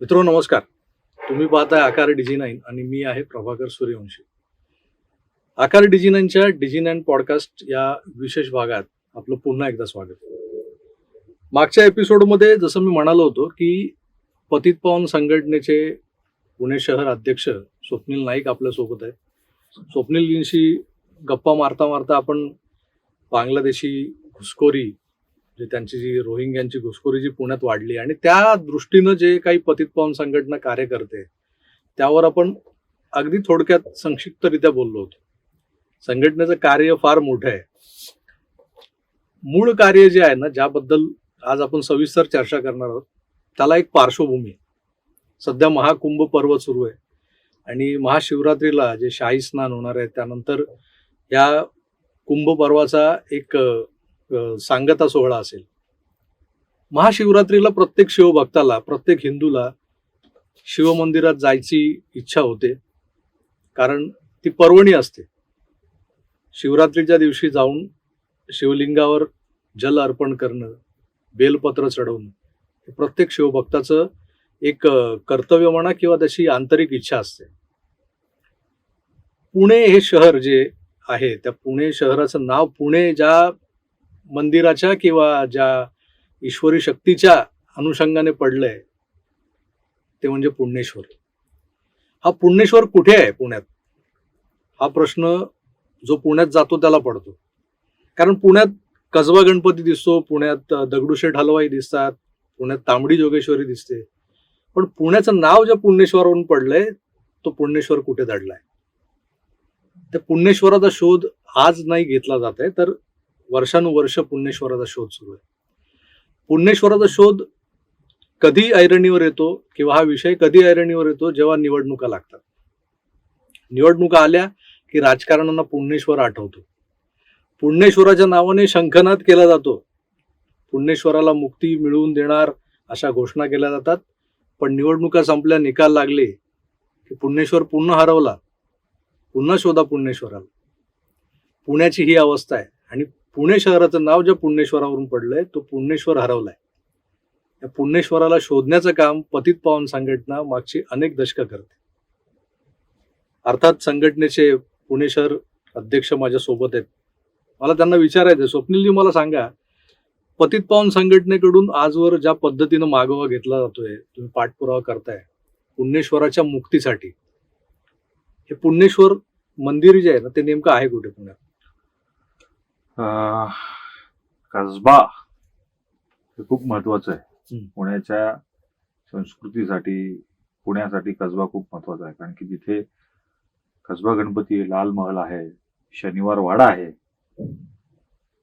मित्रो नमस्कार. तुम्ही पाहताय आकार डिजी नाईन आणि मी आहे प्रभाकर सूर्यवंशी. आकार डिजी नाईनच्या डिजी नाईन पॉडकास्ट या विशेष भागात आपलं पुन्हा एकदा स्वागत. मागच्या एपिसोडमध्ये जसं मी म्हणालो होतो की पतित पवन संघटनेचे पुणे शहर अध्यक्ष स्वप्नील नाईक आपल्यासोबत आहेत स्वप्नीलजींशी गप्पा मारता मारता आपण बांगलादेशी घुसखोरी जे त्यांची जी रोहिंग्यांची घुसखोरी जी पुण्यात वाढली आणि त्या दृष्टीनं जे काही पतित पावन संघटना कार्य करते त्यावर आपण अगदी थोडक्यात संक्षिप्तरित्या बोललो होतो. संघटनेचं कार्य फार मोठं आहे. मूळ कार्य जे आहे ना ज्याबद्दल आज आपण सविस्तर चर्चा करणार आहोत त्याला एक पार्श्वभूमी सध्या महाकुंभ पर्व सुरू आहे आणि महाशिवरात्रीला जे शाही स्नान होणार आहे त्यानंतर या कुंभ पर्वाचा एक सांगता सोहळा असेल. महाशिवरात्रीला प्रत्येक शिवभक्ताला प्रत्येक हिंदूला शिवमंदिरात जायची इच्छा होते. कारण ती पर्वणी असते. शिवरात्रीच्या दिवशी जाऊन शिवलिंगावर जल अर्पण करणं बेलपत्र चढवणं हे प्रत्येक शिवभक्ताचं एक कर्तव्य म्हणा किंवा त्याची आंतरिक इच्छा असते. पुणे हे शहर जे आहे. त्या पुणे शहराचं नाव पुणे ज्या मंदिराच्या किंवा ज्या ईश्वरी शक्तीच्या अनुषंगाने पडलंय ते म्हणजे पुण्येश्वर. हा पुण्येश्वर कुठे आहे पुण्यात? हा प्रश्न जो पुण्यात जातो त्याला पडतो. कारण पुण्यात कसबा गणपती दिसतो पुण्यात दगडूशेठ हलवाई दिसतात पुण्यात तांबडी जोगेश्वरी दिसते. पण पुण्याचं नाव ज्या पुण्येश्वरवरून पडलंय तो पुण्येश्वर कुठे दडलाय? त्या पुण्यश्वराचा शोध आज नाही घेतला जात आहे तर वर्षानुवर्ष पुण्यश्वराचा शोध सुरू आहे. पुण्यश्वराचा शोध कधी ऐरणीवर येतो किंवा हा विषय कधी ऐरणीवर येतो जेव्हा निवडणुका लागतात. निवडणुका आल्या की राजकारणांना पुण्यश्वर आठवतो. पुण्यश्वराच्या नावाने शंखनाद केला जातो. पुण्यश्वराला मुक्ती मिळवून देणार अशा घोषणा केल्या जातात. पण निवडणुका संपल्या निकाल लागले की पुण्यश्वर पुन्हा हरवला. पुन्हा शोधा पुणेश्वराला पुण्याची ही अवस्था आहे. आणि पुणे शहराचं नाव ज्या पुणेश्वरावरून पडलंय तो पुणेश्वर हरवलाय. या पुण्येश्वराला शोधण्याचं काम पतित पावन संघटना मागची अनेक दशकं करते. अर्थात संघटनेचे पुणे शहर अध्यक्ष माझ्या सोबत आहेत. मला त्यांना विचारायचं स्वप्नीलजी मला सांगा पतित पावन संघटनेकडून आजवर ज्या पद्धतीनं मागोवा घेतला जातोय तुम्ही पाठपुरावा करताय पुणेश्वराच्या मुक्तीसाठी हे पुण्येश्वर मंदिर जे आहे ना ते नेमकं आहे कुठे पुण्यात? अं, कसबा. हे खूप महत्वाचं आहे. हम्म. पुण्याच्या संस्कृतीसाठी पुण्यासाठी कसबा खूप महत्त्वाचा आहे. कारण की तिथे कसबा गणपती आहे, लाल महल आहे शनिवार वाडा आहे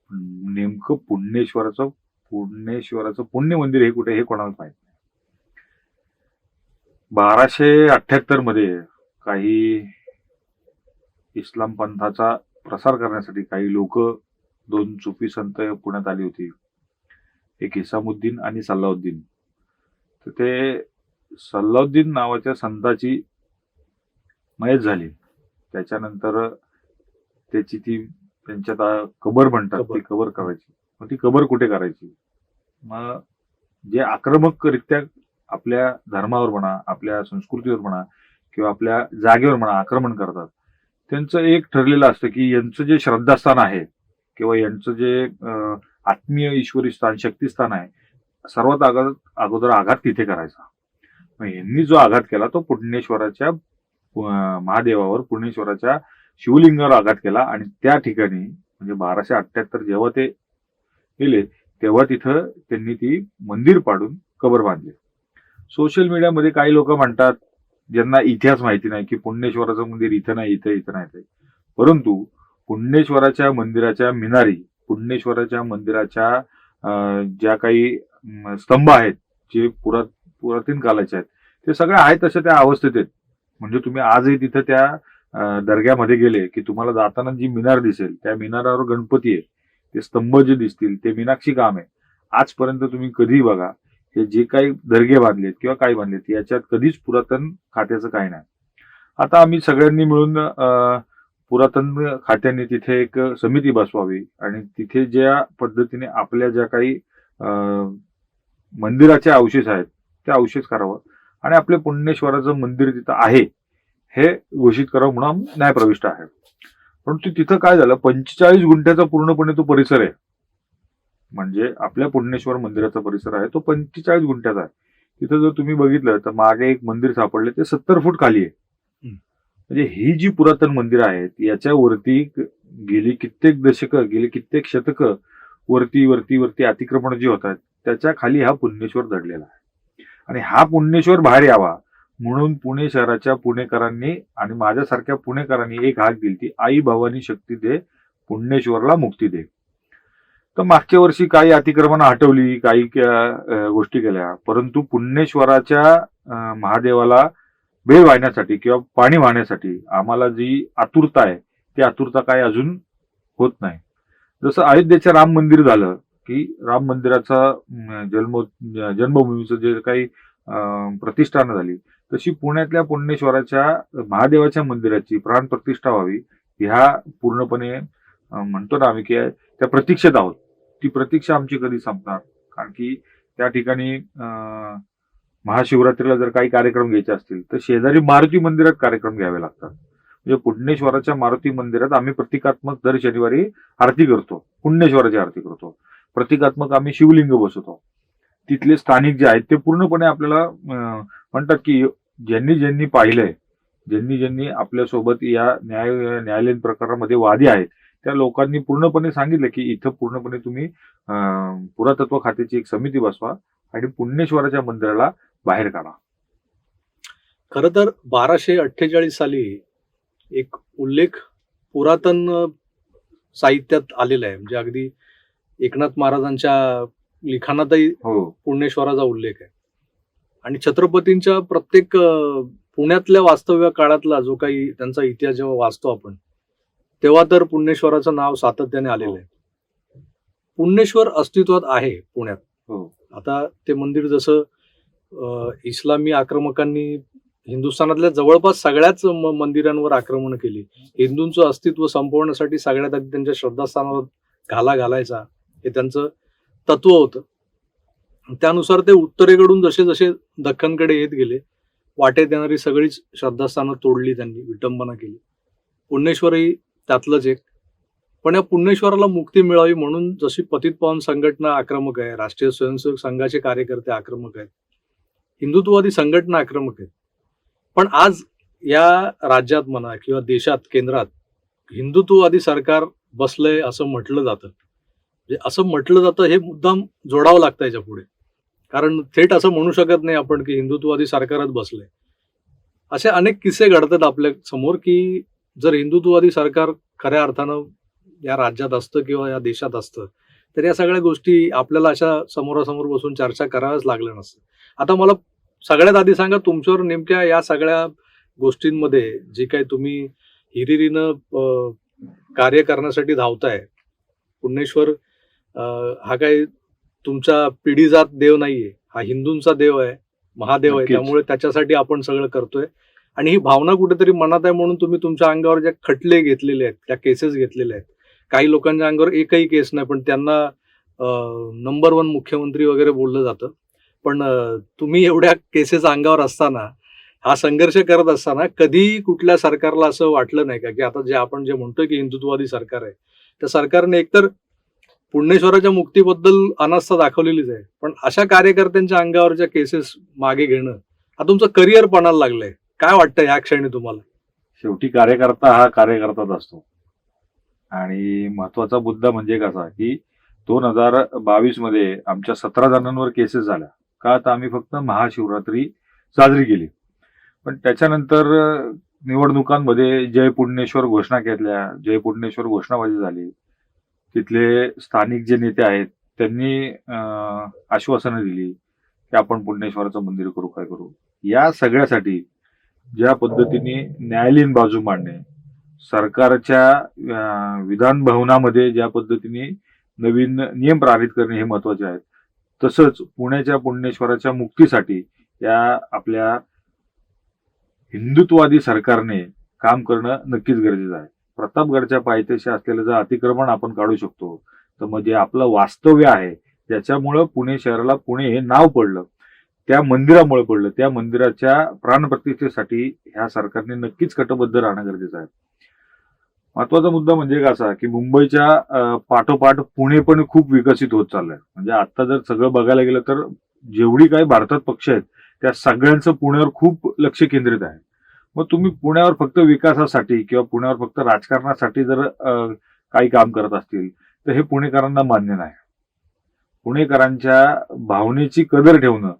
पण नेमकं पुण्येश्वराचं पुण्येश्वराचं पुण्य मंदिर हे कुठे हे कोणाला माहीत नाही. बाराशे अठ्याहत्तरमध्ये काही इस्लाम पंथाचा प्रसार करण्यासाठी काही लोक दोन सुफी संत पुण्यात आली होती. एक हिसामुद्दीन आणि सल्लाउद्दीन. तर ते सल्लाउद्दीन नावाच्या संताची मयत झाली. त्याच्यानंतर त्याची ती त्यांच्यात कबर म्हणतात. ती कबर करायची. मग ती कबर कुठे करायची? मग जे आक्रमकरित्या आपल्या धर्मावर म्हणा आपल्या संस्कृतीवर म्हणा किंवा आपल्या जागेवर म्हणा आक्रमण करतात त्यांचं एक ठरलेलं असतं की यांचं जे श्रद्धास्थान आहे किंवा यांचं जे आत्मीय ईश्वरी स्थान शक्तिस्थान आहे सर्वात अगोदर अगोदर आघात तिथे करायचा. मग यांनी जो आघात केला तो पुणेश्वराच्या महादेवावर पुणेश्वराच्या शिवलिंगावर आघात केला आणि त्या ठिकाणी म्हणजे बाराशे अठ्ठ्याहत्तर जेव्हा ते गेले तेव्हा तिथं त्यांनी ती मंदिर पाडून कबर बांधली. सोशल मीडियामध्ये काही लोक म्हणतात ज्यांना इतिहास माहिती नाही की पुण्येश्वराचं मंदिर इथं नाही इथं इथं नाही ते परंतु पुण्येश्वराच्या मंदिराच्या मिनारी पुण्येश्वराच्या मंदिराच्या ज्या काही स्तंभ आहेत जे पुरा पुरातन कालाचे आहेत ते सगळ्या आहेत तशा त्या अवस्थेत आहेत. म्हणजे तुम्ही आजही तिथं त्या दर्ग्यामध्ये गेले की तुम्हाला जाताना जी मिनार दिसेल त्या मिनारावर गणपती आहे. ते स्तंभ जे दिसतील ते मीनाक्षी काम आहे. आजपर्यंत तुम्ही कधीही बघा हे जे काही दर्गे बांधलेत किंवा काय बांधलेत याच्यात कधीच पुरातन खात्याचं काही नाही. आता आम्ही सगळ्यांनी मिळून पुरातन खात्याने तिथे एक समिती बसवावी आणि तिथे ज्या पद्धतीने आपल्या ज्या काही मंदिराचे अवशेष आहेत ते अवशेष करावं आणि आपले पुण्येश्वराचं मंदिर तिथं आहे हे घोषित करावं म्हणून न्यायप्रविष्ट आहे. परंतु तिथं काय झालं पंचेचाळीस गुंठ्याचा पूर्णपणे तो परिसर आहे. म्हणजे आपल्या पुण्येश्वर मंदिराचा परिसर आहे तो पंचेचाळीस गुंठ्याचा आहे. तिथं जर तुम्ही बघितलं तर मागे एक मंदिर सापडले ते सत्तर फूट खाली आहे. म्हणजे ही जी पुरातन मंदिरं आहेत याच्यावरती गेली कित्येक दशकं गेली कित्येक शतकं वरती वरती वरती अतिक्रमण जे होत आहेत त्याच्याखाली हा पुण्येश्वर दडलेला आहे. आणि हा पुण्येश्वर बाहेर यावा म्हणून पुणे शहराच्या पुणेकरांनी आणि माझ्यासारख्या पुणेकरांनी एक हाक दिली ती आई भवानी शक्ती दे पुण्येश्वरला मुक्ती दे. तर मागच्या वर्षी काही अतिक्रमण हटवली काही गोष्टी केल्या. परंतु पुणेश्वराच्या महादेवाला वेळ वाहण्यासाठी किंवा पाणी वाहण्यासाठी आम्हाला जी आतुरता आहे ती आतुरता काय अजून होत नाही. जसं अयोध्येचं राम मंदिर झालं की राम मंदिराचा जन्म जन्मभूमीचं जे काही प्रतिष्ठानं झाली तशी पुण्यातल्या पुणेश्वराच्या महादेवाच्या मंदिराची प्राण प्रतिष्ठा व्हावी ह्या पूर्णपणे म्हणतो ना आम्ही की त्या प्रतीक्षेत आहोत. ती प्रतीक्षा आमची कधी संपणार? कारण की त्या ठिकाणी महाशिवरात्रीला जर काही कार्यक्रम घ्यायचे असतील तर शेजारी मारुती मंदिरात कार्यक्रम घ्यावे लागतात. म्हणजे पुण्यश्वराच्या मारुती मंदिरात आम्ही प्रतिकात्मक दर शनिवारी आरती करतो. पुण्यश्वराची आरती करतो. प्रतिकात्मक आम्ही शिवलिंग बसवतो. तिथले स्थानिक जे आहेत ते पूर्णपणे आपल्याला म्हणतात की ज्यांनी ज्यांनी पाहिलंय ज्यांनी ज्यांनी आपल्यासोबत या न्याय न्यायालयीन प्रकारामध्ये वादी आहेत त्या लोकांनी पूर्णपणे सांगितलं की इथं पूर्णपणे तुम्ही पुरातत्व खात्याची एक समिती बसवा आणि पुण्येश्वराच्या मंदिराला बाहेर काढा. खरं तर बाराशे अठ्ठेचाळीस साली एक उल्लेख पुरातन साहित्यात आलेला आहे. म्हणजे अगदी एकनाथ महाराजांच्या लिखाणातही हो. पुण्येश्वराचा उल्लेख आहे. आणि छत्रपतींच्या प्रत्येक पुण्यातल्या वास्तव्य काळातला जो काही त्यांचा इतिहास जेव्हा वाचतो आपण तेव्हा तर पुण्येश्वराचं नाव सातत्याने आलेलं आहे. पुण्येश्वर अस्तित्वात आहे पुण्यात. हो. आता ते मंदिर जसं इस्लामी आक्रमकांनी हिंदुस्थानातल्या जवळपास सगळ्याच मंदिरांवर आक्रमण केली. हिंदूंचं अस्तित्व संपवण्यासाठी सगळ्यात आधी त्यांच्या श्रद्धास्थानावर घाला घालायचा हे त्यांचं तत्व होतं. त्यानुसार ते उत्तरेकडून जसे जसे दख्खनकडे येत गेले वाटेत येणारी सगळीच श्रद्धास्थानं तोडली त्यांनी विटंबना केली. पुण्येश्वरही त्यातलंच एक. पण या पुण्यश्वराला मुक्ती मिळावी म्हणून जशी पतित पावन संघटना आक्रमक आहे राष्ट्रीय स्वयंसेवक संघाचे कार्यकर्ते आक्रमक आहेत हिंदुत्ववादी संघटना आक्रमक आहेत पण आज या राज्यात म्हणा किंवा देशात केंद्रात हिंदुत्ववादी सरकार बसलंय असं म्हटलं जातं. म्हणजे असं म्हटलं जातं हे मुद्दाम जोडावं लागतं याच्यापुढे. कारण थेट असं म्हणू शकत नाही आपण की हिंदुत्ववादी सरकारच बसलंय. असे अनेक किस्से घडतात आपल्यासमोर की जर हिंदुत्ववादी सरकार खऱ्या अर्थानं या राज्यात असतं किंवा या देशात असतं तर या सगळ्या गोष्टी आपल्याला अशा समोरासमोर बसून चर्चा कराव्याच लागल्या नसतं आता मला सगळ्यात आधी सांगा तुमच्यावर नेमक्या या सगळ्या गोष्टींमध्ये जे काही तुम्ही हिरिरीनं कार्य करण्यासाठी धावताय पुण्येश्वर अं, हा काही तुमचा पिढीजात देव नाहीये हा हिंदूंचा देव आहे महादेव आहे. त्यामुळे त्याच्यासाठी आपण सगळं करतोय आणि ही भावना कुठेतरी मनात आहे म्हणून तुम्ही तुमच्या अंगावर ज्या खटले घेतलेले आहेत त्या केसेस घेतलेल्या आहेत काही लोकांच्या अंगावर एकही केस नाही पण त्यांना नंबर वन मुख्यमंत्री वगैरे बोललं जातं. पण तुम्ही एवढ्या केसेस अंगावर असताना हा संघर्ष करत असताना कधी कुठल्या सरकारला असं वाटलं नाही का? की आता जे आपण जे म्हणतोय की हिंदुत्ववादी सरकार आहे त्या सरकारने एकतर पुणेश्वराच्या मुक्तीबद्दल अनास्था दाखवलेलीच आहे. पण अशा कार्यकर्त्यांच्या अंगावरच्या केसेस मागे घेणं हा तुमचं करिअर पणाला लागलंय. काय वाटतं या क्षणी तुम्हाला? शेवटी कार्यकर्ता हा कार्यकर्ताच असतो. आणि महत्त्वाचा मुद्दा म्हणजे कसा की दोन हजार बावीसमध्ये आमच्या सतरा जणांवर केसेस झाल्या. का तर आम्ही फक्त महाशिवरात्री साजरी केली. पण त्याच्यानंतर निवडणुकांमध्ये जय पुण्येश्वर घोषणा केल्या जय पुण्येश्वर घोषणाबाजी झाली. तिथले स्थानिक जे नेते आहेत त्यांनी आश्वासनं दिली की आपण पुण्येश्वराचं मंदिर करू काय करू. या सगळ्यासाठी ज्या पद्धतीने न्यायालयीन बाजू मांडणे सरकारच्या विधान भवनामध्ये ज्या पद्धतीने नवीन नियम प्रारित करणे हे महत्त्वाचे आहेत. तसंच पुण्याच्या पुणेश्वराच्या मुक्तीसाठी या आपल्या हिंदुत्ववादी सरकारने काम करणं नक्कीच गरजेचं आहे. प्रतापगडच्या पायथ्याशी असलेलं जर अतिक्रमण आपण काढू शकतो तर मग जे आपलं वास्तव्य आहे त्याच्यामुळं पुणे शहराला पुणे हे नाव पडलं त्या मंदिरामुळे पडलं त्या मंदिराच्या प्राणप्रतिष्ठेसाठी ह्या सरकारने नक्कीच कटबद्ध राहणं गरजेचं आहे. महत्त्वाचा मुद्दा म्हणजे कसा की मुंबईच्या पाठोपाठ पुणे पण खूप विकसित होत चाललंय. म्हणजे आता जर सगळं बघायला गेलं तर जेवढी काही भारतात पक्ष आहेत त्या सगळ्यांचं पुण्यावर खूप लक्ष केंद्रित आहे. मग तुम्ही पुण्यावर फक्त विकासासाठी किंवा पुण्यावर फक्त राजकारणासाठी जर काही काम करत असतील तर हे पुणेकरांना मान्य नाही. पुणेकरांच्या भावनेची कदर ठेवणं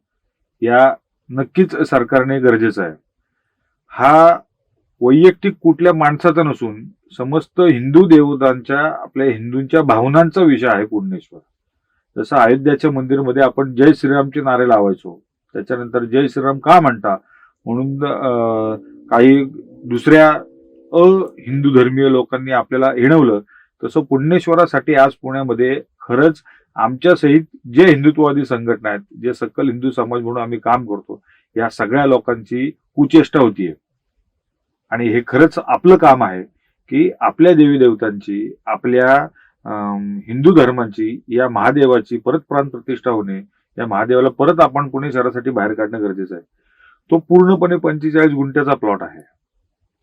या नक्कीच सरकारने गरजेचं आहे. हा वैयक्तिक कुठल्या माणसाचा नसून समस्त हिंदू देवतांच्या आपल्या हिंदूंच्या भावनांचा विषय आहे पूर्णेश्वर. जसं अयोध्याच्या मंदिरमध्ये आपण जय श्रीरामचे नारे लावायचो त्याच्यानंतर जय श्रीराम का म्हणता? म्हणून अं, काही दुसऱ्या अ हिंदू धर्मीय लोकांनी आपल्याला हिणवलं तसं पुण्यश्वरासाठी आज पुण्यामध्ये खरंच आमच्या सहित जे हिंदुत्ववादी संघटना आहेत जे सकल हिंदू समाज म्हणून आम्ही काम करतो या सगळ्या लोकांची कुचेष्टा होतीये आणि हे खरंच आपलं काम आहे की आपल्या देवी देवतांची आपल्या अं, हिंदू धर्मांची या महादेवाची परत प्राण प्रतिष्ठा होणे या महादेवाला परत आपण पुणे शहरासाठी बाहेर काढणं गरजेचं आहे. तो पूर्णपणे पंचेचाळीस गुंठ्याचा प्लॉट आहे.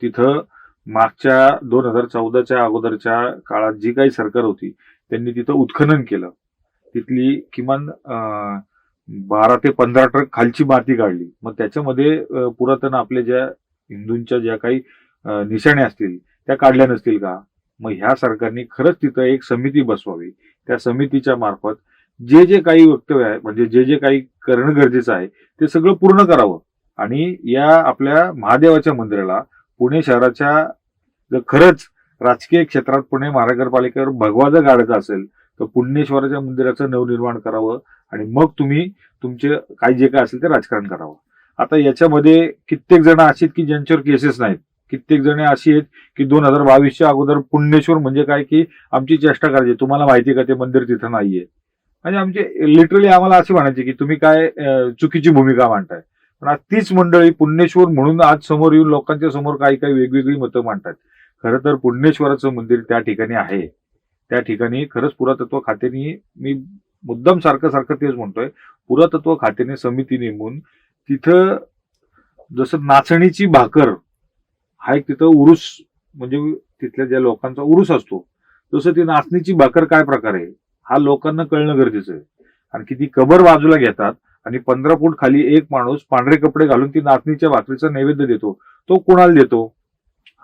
तिथं मागच्या दोन हजार चौदाच्या अगोदरच्या काळात जी काही सरकार होती त्यांनी तिथं उत्खनन केलं. तिथली किमान बारा ते पंधरा ट्रक खालची माती काढली. मग त्याच्यामध्ये पुरातन आपल्या ज्या हिंदूंच्या ज्या काही निशाण्या असतील त्या काढल्या नसतील का? मग ह्या सरकारने खरंच तिथं एक समिती बसवावी. त्या समितीच्या मार्फत जे जे काही वक्तव्य आहे म्हणजे जे जे काही करणं गरजेचं आहे ते सगळं पूर्ण करावं. आणि या आपल्या महादेवाच्या मंदिराला पुणे शहराच्या जर खरंच राजकीय क्षेत्रात पुणे महानगरपालिकेवर भगवा जर गाडायचा असेल तर पुण्येश्वराच्या मंदिराचं नवनिर्माण करावं आणि मग तुम्ही तुमचे काही जे काय असेल ते राजकारण करावं. आता याच्यामध्ये कित्येक जण अशी आहेत की ज्यांच्यावर केसेस नाहीत. कित्येक जण अशी आहेत की दोन हजार बावीसच्या अगोदर पुण्येश्वर म्हणजे काय की आमची चेष्टा करायची. तुम्हाला माहिती का ते मंदिर तिथं नाहीये. म्हणजे आमचे लिटरली आम्हाला असे म्हणायचे की तुम्ही काय चुकीची भूमिका मांडताय. पण आज तीच मंडळी पुण्येश्वर म्हणून आज समोर येऊन लोकांच्या समोर काही काही वेगवेगळी मतं मांडतात. खरं तर पुण्येश्वराचं मंदिर त्या ठिकाणी आहे. त्या ठिकाणी खरंच पुरातत्व खात्याने मी मुद्दाम सारखं सारखं तेच म्हणतोय पुरातत्व खात्याने समिती नेमून तिथं जसं नाचणीची भाकर हा एक तिथं उरुस म्हणजे तिथल्या ज्या लोकांचा उरुस असतो तसं ती नाचणीची भाकर काय प्रकार आहे हा लोकांना कळणं गरजेचं आहे. आणि किती ती कबर बाजूला घेतात आणि पंधरा फूट खाली एक माणूस पांढरे कपडे घालून ती नाचणीच्या भाकरीचा नैवेद्य देतो तो कोणाला देतो?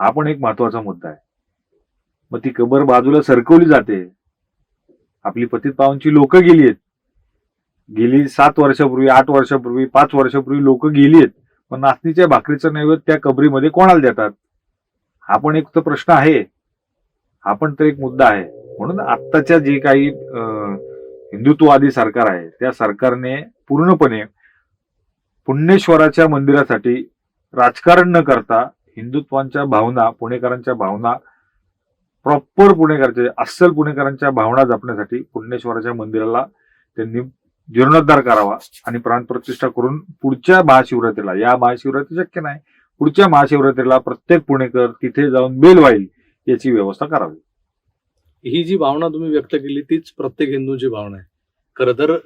हा पण एक महत्त्वाचा मुद्दा आहे. मग ती कबर बाजूला सरकवली जाते. आपली पतित पावनची लोक गेली आहेत. गेली सात वर्षापूर्वी आठ वर्षापूर्वी पाच वर्षापूर्वी लोक गेली आहेत. पण नाचणीच्या भाकरीचं नैवेद्य त्या कबरीमध्ये कोणाला देतात? हा पण एक तर प्रश्न आहे. हा पण तर एक मुद्दा आहे. म्हणून आत्ताच्या जे काही हिंदुत्ववादी सरकार आहे त्या सरकारने पूर्णपणे पुण्येश्वराच्या मंदिरासाठी राजकारण न करता हिंदुत्वांच्या भावना पुणेकरांच्या भावना प्रॉपर पुणेकरांच्या अस्सल पुणेकरांच्या भावना जपण्यासाठी पुण्येश्वराच्या मंदिराला त्यांनी जीर्णोद्धार करावा आणि प्राणप्रतिष्ठा करून पुढच्या महाशिवरात्रीला या महाशिवरात्री शक्य नाही पुढच्या महाशिवरात्रीला प्रत्येक पुणेकर तिथे जाऊन बेल वाईल याची व्यवस्था करावी. ही जी भावना तुम्ही व्यक्त केली तीच प्रत्येक हिंदूंची भावना आहे. खरं तर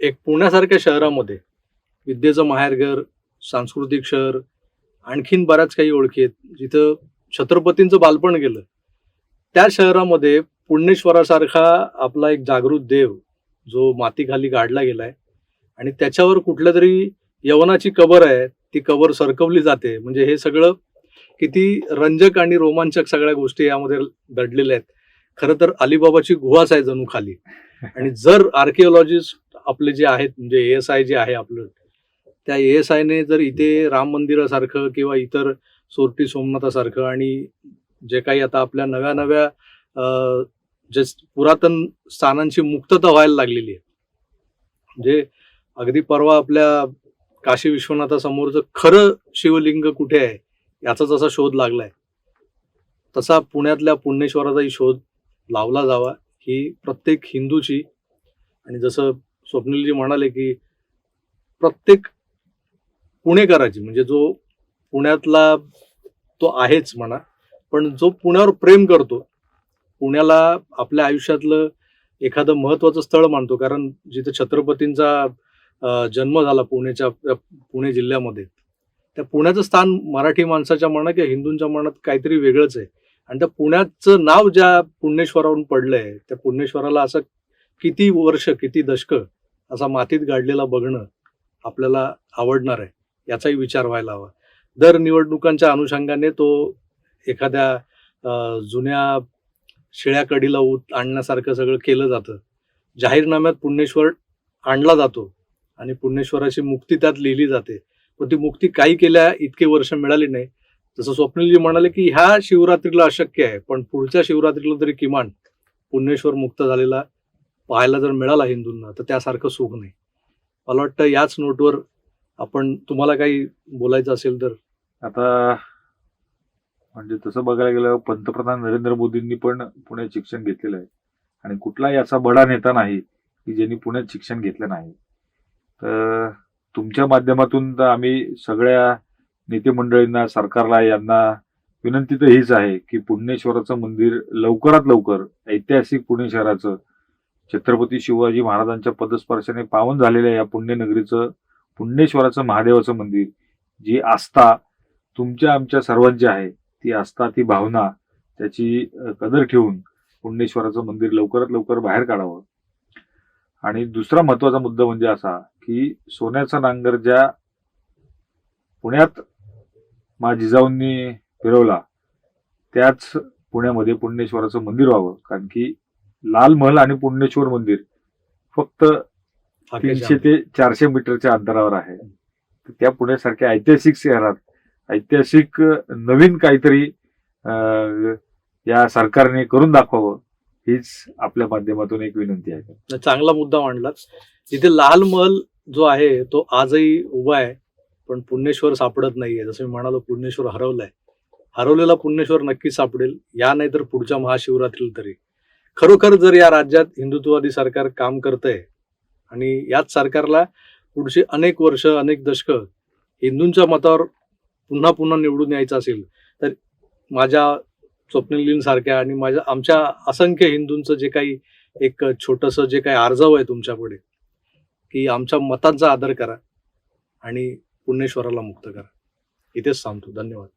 एक पुण्यासारख्या शहरामध्ये विद्येचं माहेरघर सांस्कृतिक शहर आणखीन बऱ्याच काही ओळखी आहेत. जिथं छत्रपतींचं बालपण गेलं त्या शहरामध्ये पुण्येश्वरासारखा आपला एक जागृत देव जो मातीखाली गाडला गेलाय आणि त्याच्यावर कुठल्या तरी यवनाची कबर आहे ती कबर सरकवली जाते. म्हणजे हे सगळं किती रंजक आणि रोमांचक सगळ्या गोष्टी यामध्ये दडलेल्या आहेत. खरं तर अलिबाबाची गुहाच आहे जणू खाली. आणि जर आर्किओलॉजिस्ट आपले जे आहेत म्हणजे एस आय जे आहे आपलं त्या एस आयने जर इथे राम मंदिरासारखं किंवा इतर सोरटी सोमनाथासारखं आणि जे काही आता आपल्या नव्या नव्या अं, जे पुरातन स्थानांची मुक्तता व्हायला लागलेली आहे. जे अगदी परवा आपल्या काशी विश्वनाथासमोरचं खरं शिवलिंग कुठे आहे याचा जसा शोध लागलाय. तसा पुण्यातल्या पुणेश्वराचाही शोध लावला जावा ही प्रत्येक हिंदूची आणि जसं स्वप्नीलजी म्हणाले की प्रत्येक पुणेकराची म्हणजे जो पुण्यातला तो आहेच म्हणा पण जो पुण्यावर प्रेम करतो पुण्याला आपल्या आयुष्यातलं एखादं महत्वाचं स्थळ मानतो. कारण जिथे छत्रपतींचा जन्म झाला पुण्याच्या पुणे जिल्ह्यामध्ये त्या पुण्याचं स्थान मराठी माणसाच्या मनात किंवा हिंदूंच्या मनात काहीतरी वेगळंच आहे. आणि त्या पुण्याचं नाव ज्या पुण्येश्वरावरून पडलंय त्या पुण्येश्वराला असं किती वर्ष किती दशक असा मातीत गाडलेला बघणं आपल्याला आवडणार आहे याचाही विचार व्हायला हवा. दर निवडणुकांच्या अनुषंगाने तो एखाद्या जुन्या शिळ्या कडीला ऊत आणण्यासारखं सगळं केलं जातं. जाहीरनाम्यात पुण्येश्वर आणला जातो आणि पुण्येश्वराची मुक्ती त्यात लिहिली जाते. पण ती मुक्ती काही केल्या इतके वर्ष मिळाली नाही. जसं स्वप्नीलजी म्हणाले की ह्या शिवरात्रीला अशक्य आहे पण पुढच्या शिवरात्रीला तरी किमान पुण्येश्वर मुक्त झालेला पाहायला जर मिळाला हिंदूंना तर त्यासारखं सुख नाही. मला वाटतं याच नोटवर आपण तुम्हाला काही बोलायचं असेल तर. आता म्हणजे तसं बघायला गेलं पंतप्रधान नरेंद्र मोदींनी पण पुण्यात शिक्षण घेतलेलं आहे. आणि कुठलाही असा बडा नेता नाही की ज्यांनी पुण्यात शिक्षण घेतलं नाही. तर तुमच्या माध्यमातून तर आम्ही सगळ्या नेते मंडळींना सरकारला यांना विनंती तर हीच आहे की पुणेश्वराचं मंदिर लवकरात लवकर ऐतिहासिक पुणे शहराचं छत्रपती शिवाजी महाराजांच्या पदस्पर्शाने पावन झालेल्या या पुण्यनगरीचं पुण्येश्वराचं महादेवाचं मंदिर जी आस्था तुमच्या आमच्या सर्वांची आहे. ती आस्था ती भावना त्याची कदर ठेवून पुण्येश्वराचं मंदिर लवकरात लवकर बाहेर काढावं. आणि दुसरा महत्त्वाचा मुद्दा म्हणजे असा की सोन्याचा नांगर ज्या पुण्यात मा जिजाऊंनी फिरवला त्याच पुण्यामध्ये पुण्येश्वराचं मंदिर व्हावं. कारण की लाल महल आणि पुण्येश्वर मंदिर फक्त तीनशे ते चारशे मीटरच्या अंतरावर आहे. त्या पुण्यासारख्या ऐतिहासिक शहरात ऐतिहासिक नवीन काहीतरी या सरकारने करून दाखवावं हीच आपल्या माध्यमातून एक विनंती आहे. चांगला मुद्दा मांडला तिथे लाल महल जो आहे तो आजही उभा आहे पण पुण्येश्वर सापडत नाहीये. जसं मी म्हणालो पुण्येश्वर हरवलाय. हरवलेला पुण्येश्वर नक्की सापडेल या नाही तर पुढच्या महाशिवरात्रीला तरी. खरोखर जर या राज्यात हिंदुत्ववादी सरकार काम करतंय आणि याच सरकारला पुढची अनेक वर्ष अनेक दशक हिंदूंच्या मतावर पुन्हा पुन्हा निवडून यायचं असेल तर माझ्या स्वप्नलींसारख्या आणि माझ्या आमच्या असंख्य हिंदूंचं जे काही एक छोटंसं जे काही आर्जव आहे तुमच्यापुढे की आमच्या मतांचा आदर करा आणि पुणेश्वराला मुक्त करा. इथेच सांगतो धन्यवाद.